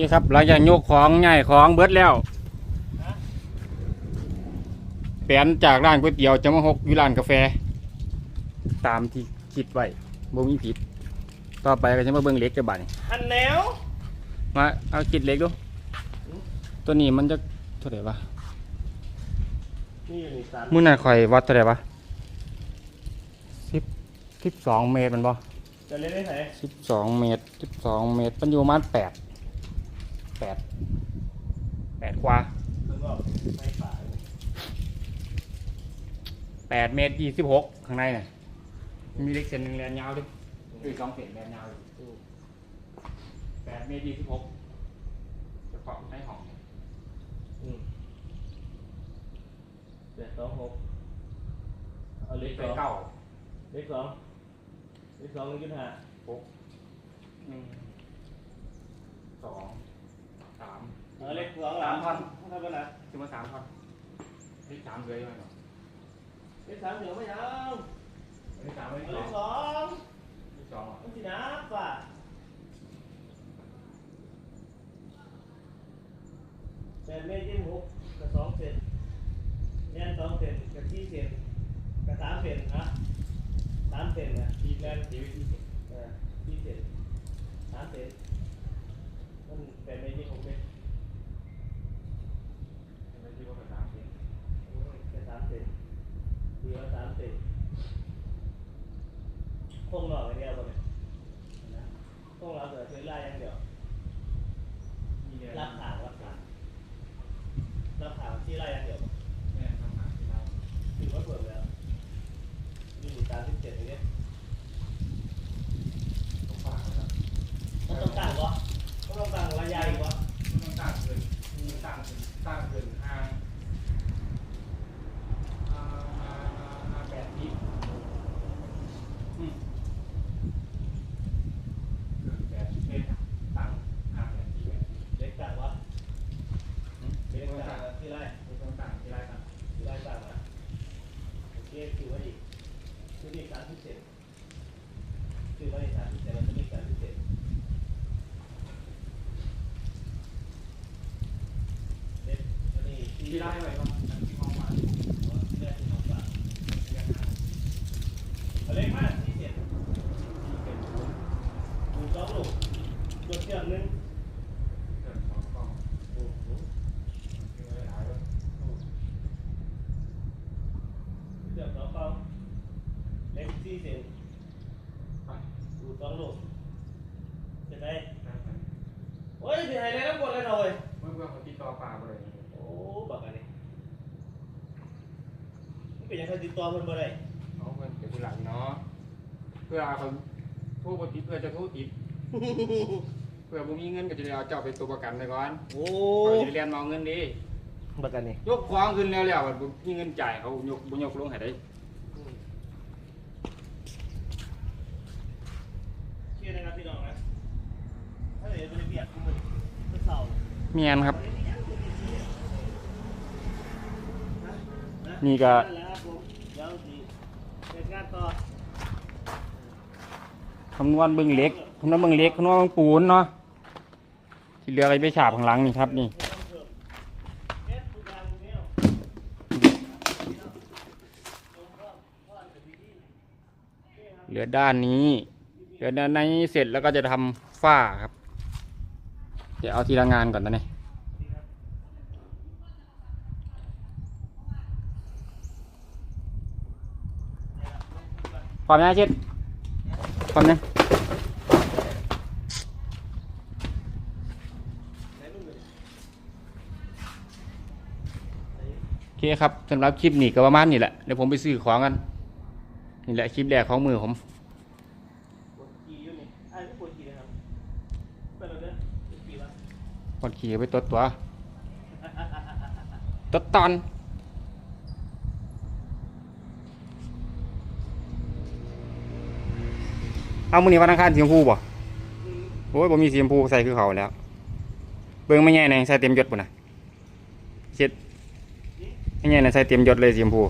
เคครับหลังจากยกของใหญ่ของเบิดแล้วแปลนจากร้านก๋วยเตี๋ยวจะมาหกอยู่ร้านกาแฟ ตามที่คิดไว้บ่มีผิด ต่อไปก็จะมาเบิ่งเหล็กจะบาดนี่หันแนวมาเอาคิดเหล็กดู ตัวนี้มันจะเท่าไหร่วะนี่นี่สามมื้อนั้นข่อยวัดเท่าไหร่วะสิบสิบสองเมตรมันบ่จะเล่นได้ไหนสิบสองเมตรสิบสองเมตรมันอยู่ประมาณแปด แปดแปดกว่าถึงบอกไม่ฝ่าแปดเมตรยี่สิบหกข้างในเนี่ยมีเล็กเส้นหนึ่งแลนยาวด้วยคือสองเส้นแลนยาวอยู่แปดเมตรยี่สิบหกเฉพาะในห้องอืมเจ็ดสองหกเอาเลเล็ขกสไปองเก้าเลขสองเลขสองหนึ่งจุดห้าหกหนึ่งสอง สามเอาเลขสองหลังพันเท่ากันนะคือมาสามพันเลขสามเลยไหมเนาะเลขสามเดี๋ยวไม่เอาเลขสามเลขเอาสเลองขสองเลขสองเหรอมันสินะฝ่าแปดเมตรยี่สิบหกกับสองเซนแน่นสองเซนกับที่เซนกับสามเซนนะสามเซนนะที่แน่นที่ที่ที่เออที่เซนสามเซนมัน แปดเมตรยี่สิบหกเมตรที่ว่าสามเส้นแค่สามเซนดีว่าสามเซนคงหลอกอย่าเดียวป่ะเนี่ยนะคงเราเกิดเชื้อราอย่างเดียว มีเดือน รับข่าวรับข่าวรับข่าวที่ไรอย่างเดียว แม่ทำหาที่เรา ถือว่าเปิดแล้วนี่สามสิบเจ็ดอย่างเงี้ย ต้องฝากนะครับ มันต้องตั้งวะมันต้องตั้งระยะอีกวะ ไม่ต้องตั้งเกินมีตั้งเกินตั้งเกินห้างอ่าอ่าอ่าอ่าแปดทิศอืมเกินแปดทิศเมตรตั้งห้าแปดทิศแปดทิศ เล็กตั้งวะ อืม เล็ เล็ ก ก ตั้ ตั้ ง ง ที่ไร ไม่ต้องตั้งที่ไรตั้ง ที่ไรตั้งนะ โอเคถือไว้อีกถือนี่สามสิบเจ็ดถือไว้สามสิบเจ็ดแล้วถือนี่สามสิบเจ็ดเล็กนี่ที่ไรไว้ก่อนตั้งที่ห้อง ที่แรกที่น้องฝาก ที่ไรห้า เอาเล็กมากที่เจ็ด ที่เป็นศูนย์ ดูสองลูกตัวเชือกหนึ่ง เกิดสองกล้อง โอ้โห ที่ไรหลายเลย เชือกสองกองเล็ก สี่เซนไปดูสองลูกเป็นไงนั่งไปโอ้ยสิให้ได้ทั้งหมดเลยหน่อยเมื่อเมื่อเขาติดต่อป่าบ่ได้โอ้บักอันนี้มันเป็นยังไงติดต่อเพิ่นบ่ได้เขาเพิ่นเป็นผู้หลังเนาะ เพื่อเขาโทรบ่ติดเพื่อจะโทรติด เพื่อบ่มีเงินก็จะได้เอาเจ้าเป็นตัวประกันไปก่อนโอ้เขาจะเรียนมาเอาเงินดี บักอันนี้ยกของขึ้นแล้วแล้วบ่มีเงินจ่ายเขายกบ่ยกลงให้ได้ เชื่อนะครับพี่น้องนะถ้า เมียนครับ นี่ก็คำนวณเบิ่งเล็กคำนวณเบิ่งเล็กคำนวณเบิ่งปูนเนาะที่เหลือก็ไรไปฉาบข้างหลังนี่ครับนี่เฮ็ดทุกอย่างแล้วเหลือด้านนี้ เหลือด้านนี้เสร็จแล้วก็จะทำฝ้าครับ เดี๋ยวเอาทีละงานก่อนตอนนี้พร้อมนะเช็ดพร้อมนะไหมึงเลยไหนเคครับสำหรับคลิปนี้ก็ประมาณนี้แหละเดี๋ยวผมไปซื้อของกันนี่แหละคลิปแรกของมือผม ปวดขี่อยู่นี่ไอ้ไม่ปวดขี่เลยครับไปแล้วเด้อปวดขี่วะ กดขี่ไปตัวตัวตัวตอนเอามือนี้วันอังคารสีชมพูบ่อืมโอ้ยผมมีสีชมพูใส่คือเขาแล้ว เบิ่งไม่แง่ในใส่เต็มยศปุ่นนะเช็ดไม่แง่ในใส่เต็มยศเลยสีชมพูเ